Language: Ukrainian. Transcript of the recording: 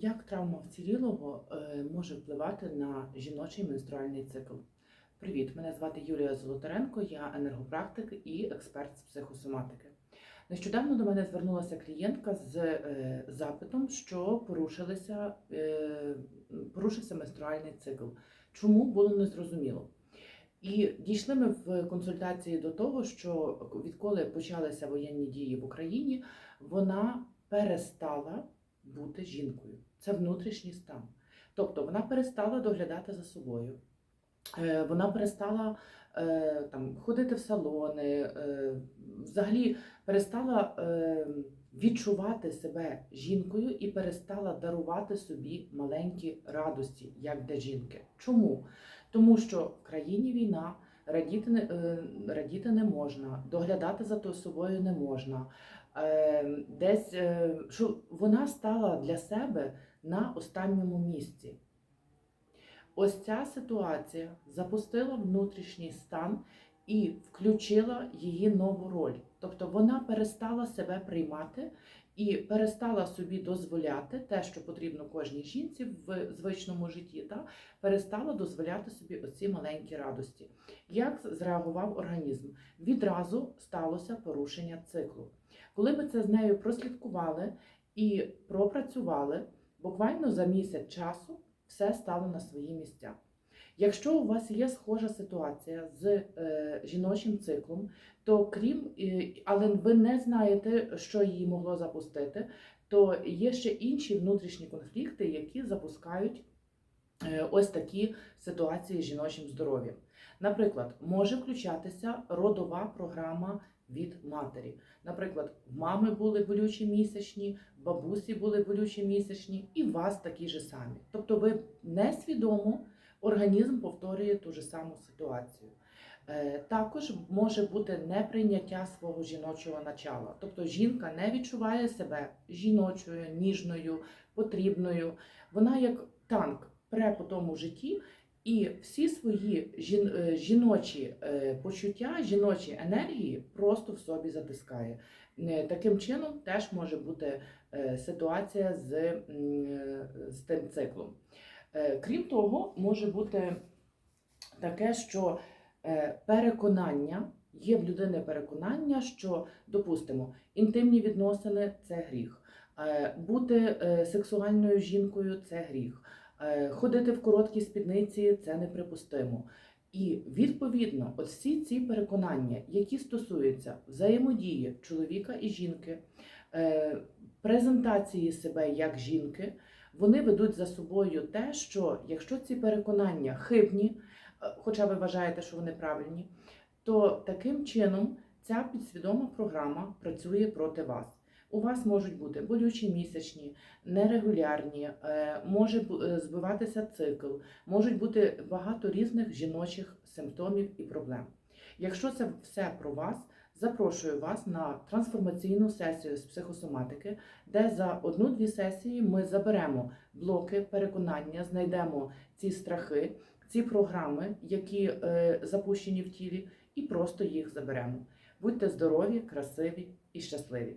Як травма вцілілого е, може впливати на жіночий менструальний цикл? Привіт, мене звати Юлія Золотаренко, я енергопрактик і експерт з психосоматики. Нещодавно до мене звернулася клієнтка з е, запитом, що порушилися, е, порушився менструальний цикл. Чому було незрозуміло? І дійшли ми в консультації до того, що відколи почалися воєнні дії в Україні, вона перестала бути жінкою. Це внутрішній стан. Тобто вона перестала доглядати за собою, Е, вона перестала е, там, ходити в салони, е, взагалі перестала відчувати себе жінкою і перестала дарувати собі маленькі радості, як для жінки. Чому? Тому що в країні війна. Радіти е, радіти не можна, доглядати за то собою не можна. Е, Десь е, що вона стала для себе на останньому місці. Ось ця ситуація запустила внутрішній стан і включила її нову роль. Тобто вона перестала себе приймати і перестала собі дозволяти те, що потрібно кожній жінці в звичному житті, та перестала дозволяти собі оці маленькі радості. Як зреагував організм? Відразу сталося порушення циклу. Коли ми це з нею прослідкували і пропрацювали, буквально за місяць часу все стало на свої місця. Якщо у вас є схожа ситуація з е, жіночим циклом, то крім, е, але ви не знаєте, що її могло запустити, то є ще інші внутрішні конфлікти, які запускають е, ось такі ситуації з жіночим здоров'ям. Наприклад, може включатися родова програма від матері. Наприклад, в мами були болючі місячні, бабусі були болючі місячні, і у вас такі ж самі. Тобто, ви несвідомо організм повторює ту ж саму ситуацію. Е, Також може бути неприйняття свого жіночого начала. Тобто жінка не відчуває себе жіночою, ніжною, потрібною. Вона як танк пре по тому житті, і всі свої е, жіночі е, почуття, жіночі енергії просто в собі затискає. Таким чином теж може бути ситуація з, з тим циклом. Е, Крім того, може бути таке, що е, переконання, є в людини переконання, що, допустимо, інтимні відносини це гріх, е, бути сексуальною жінкою це гріх, ходити в короткій спідниці це неприпустимо. І відповідно, от всі ці переконання, які стосуються взаємодії чоловіка і жінки, презентації себе як жінки, вони ведуть за собою те, що якщо ці переконання хибні, е, хоча ви вважаєте, що вони правильні, то таким чином ця підсвідома програма працює проти вас. У вас можуть бути болючі місячні, нерегулярні, е, може е, збиватися цикл, можуть бути багато різних жіночих симптомів і проблем. Якщо це все про вас, запрошую вас на трансформаційну сесію з психосоматики, де за одну-дві сесії ми заберемо блоки переконання, знайдемо ці страхи, ці програми, які е, запущені в тілі, і просто їх заберемо. Будьте здорові, красиві і щасливі!